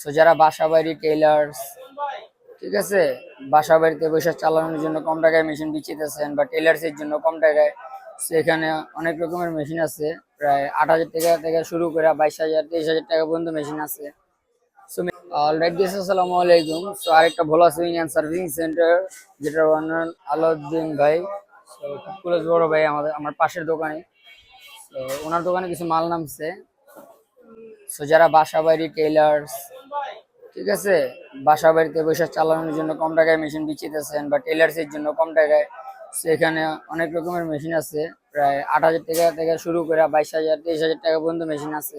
So যারা বাসা বাড়ি টেলার্স ঠিক আছে? বাসা বাড়িতে বসে চালানোর জন্য কম টাকায় মেশিন বিচিতেছেন বা টেলার্স এর জন্য কম টাকায় সেখানে অনেক রকমের মেশিন আছে। প্রায় আট হাজার টাকা থেকে শুরু করে বাইশ হাজার, তেইশ হাজার টাকা পর্যন্ত মেশিন আছে। সো দিস আসসালামু আলাইকুম। সো আরেকটা Bhola sewing and servicing centre যেটা ওনার আলাউদ্দিন ভাই। সো কুলেশ বড় ভাই আমাদের, আমার পাশের দোকানে। ওনার দোকানে কিছু মাল নামছে। সো যারা বাসা বাড়ি টেলার্স ঠিক আছে? বাসা বাড়িতে বসে চালানোর জন্য কম টাকায় মেশিন বিচিতেছেন বা টেলার্স এর জন্য কম টাকায়। সেখানে অনেক রকমের মেশিন আছে, প্রায় আট হাজার টাকা থেকে শুরু করে বাইশ হাজার, তেইশ হাজার টাকা পর্যন্ত মেশিন আছে।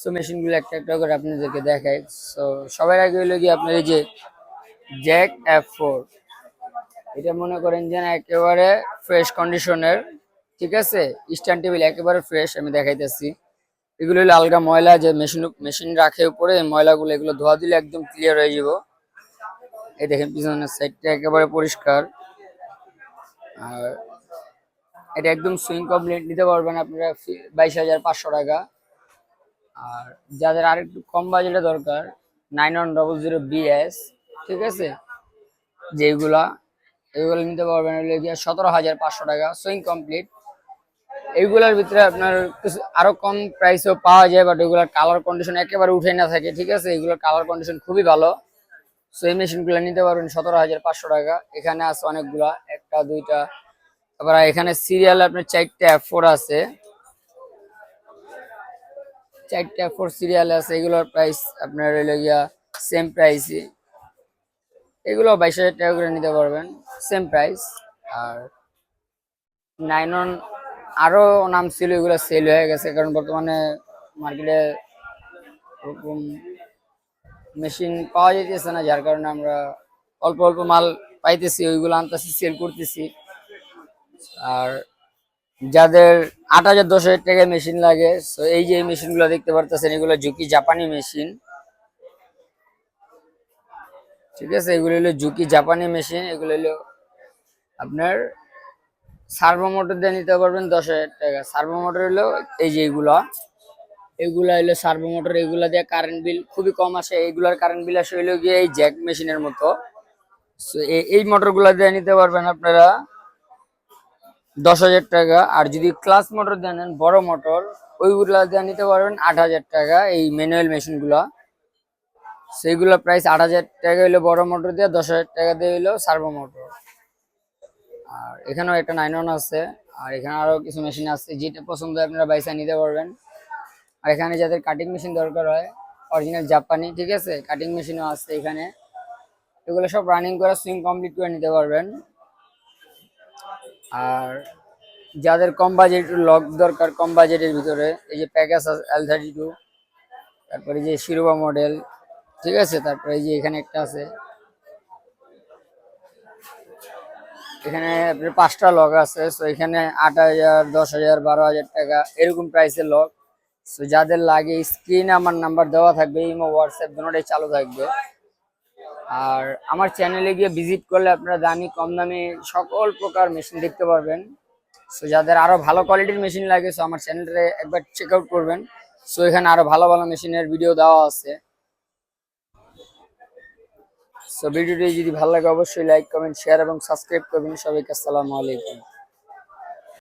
সো মেশিনগুলো একটা একটা করে আপনাদেরকে দেখাই। সো সবার আগে হলো কি আপনার এই যে জ্যাক এফ ফোর এটা মনে করেন যে একেবারে ফ্রেশ কন্ডিশনের ঠিক আছে? স্ট্যান্ড টেবিল একেবারে ফ্রেশ আমি দেখাইতেছি। এগুলো হলো আলগা ময়লা যে মেশিন মেশিন রাখে উপরে ময়লাগুলো এগুলো ধোয়া দিলে একদম ক্লিয়ার হয়ে যাব। এই দেখেন পিছনের সাইডটা একেবারে পরিষ্কার। আর এটা একদম সুইং কমপ্লিট নিতে পারবেন আপনারা বাইশ হাজার পাঁচশো টাকা। আর যাদের আর একটু কম বাজেটে দরকার nine one double zero BS ঠিক আছে? যেগুলা এগুলো নিতে পারবেন সতেরো হাজার পাঁচশো টাকা সুইং কমপ্লিট এইগুলোর ভিতরে আপনার কিছু আরও কম প্রাইসেও পাওয়া যায় বাট এগুলোর কালার কন্ডিশন একেবারে উঠে না থাকে, ঠিক আছে? এগুলোর কালার কন্ডিশন খুবই ভালো। সো এই মেশিনগুলো নিতে পারবেন সতেরো হাজার পাঁচশো টাকা। এখানে আছে অনেকগুলা, একটা, দুইটা। তারপর এখানে সিরিয়াল আপনার চারটা ফোর আছে। চারটা ফোর সিরিয়াল আছে, এগুলোর প্রাইস আপনার রইল গিয়া সেম প্রাইসই এগুলো বাইশ হাজার টাকা করে নিতে পারবেন সেম প্রাইস আর নাইন আরও নাম ছিল, এগুলো সেল হয়ে গেছে। কারণ বর্তমানে মার্কেটে ওরকম মেশিন পাওয়া যাইতেছে না, যার কারণে আমরা অল্প অল্প মাল পাইতেছি, ওইগুলো আনতেছি সেল করতেছি। আর যাদের আট হাজার, দশ হাজার টাকায় মেশিন লাগে সো এই যে মেশিনগুলো দেখতে পারতেছেন, এগুলো ঝুঁকি জাপানি মেশিন ঠিক আছে, এগুলো হলো ঝুঁকি জাপানি মেশিন এগুলো হলো আপনার সার্ভো মোটর দিয়ে নিতে পারবেন দশ হাজার টাকা। সার্ভো মোটর হলো এই যে এগুলা। এগুলা হলো সার্ভো মোটর, এগুলা দিয়ে কারেন্ট বিল খুবই কম আসে। এইগুলার কারেন্ট বিল আসে হইল গিয়ে এই জ্যাক মেশিনের মতো। এই মোটরগুলা দিয়ে নিতে পারবেন আপনারা দশ হাজার টাকা। আর যদি ক্লাস মোটর দিয়ে নেন, বড় মোটর, ওইগুলা দিয়ে নিতে পারবেন আট হাজার টাকা এই ম্যানুয়াল মেশিনগুলা সেইগুলো প্রাইস আট হাজার টাকা হইল বড় মোটর দিয়ে, দশ হাজার টাকা দিয়ে হইল সার্ভো মোটর। আর এখানেও একটা নাইন ওয়ান আছে, আর এখানে আরও কিছু মেশিন আছে, যেটা পছন্দ আপনারা বাইসা নিতে পারবেন। আর এখানে যাদের কাটিং মেশিন দরকার হয় অরিজিনাল জাপানি ঠিক আছে? কাটিং মেশিনও আছে এখানে। এগুলো সব রানিং করে সুইং কমপ্লিট করে নিতে পারবেন। আর যাদের কম বাজেট লক দরকার কম বাজেটের ভিতরে, এই যে প্যাকেজ আছে এল থার্টি টু তারপরে যে শিরোবা মডেল ঠিক আছে? তারপরে এই যে এখানে একটা আছে। এখানে আপনার পাঁচটা লক আছে সো এখানে আট হাজার, দশ হাজার, বারো হাজার টাকা, এরকম প্রাইসের লক সো যাদের লাগে স্ক্রিনে আমার নাম্বার দেওয়া থাকবে, ইমো হোয়াটসঅ্যাপ দুটোটাই চালু থাকবে। আর আমার চ্যানেলে গিয়ে ভিজিট করলে আপনারা দামি, কম দামি সকল প্রকার মেশিন দেখতে পারবেন। সো যাদের আরও ভালো কোয়ালিটির মেশিন লাগে সো আমার চ্যানেলটা একবার চেক আউট করবেন। সো এখানে আরও ভালো ভালো মেশিনের ভিডিও দেওয়া আছে। সো ভিডিওটি যদি ভালো লাগে, অবশ্যই লাইক কমেন্ট শেয়ার এবং সাবস্ক্রাইব করবেন। সবাইকে আসসালামু আলাইকুম।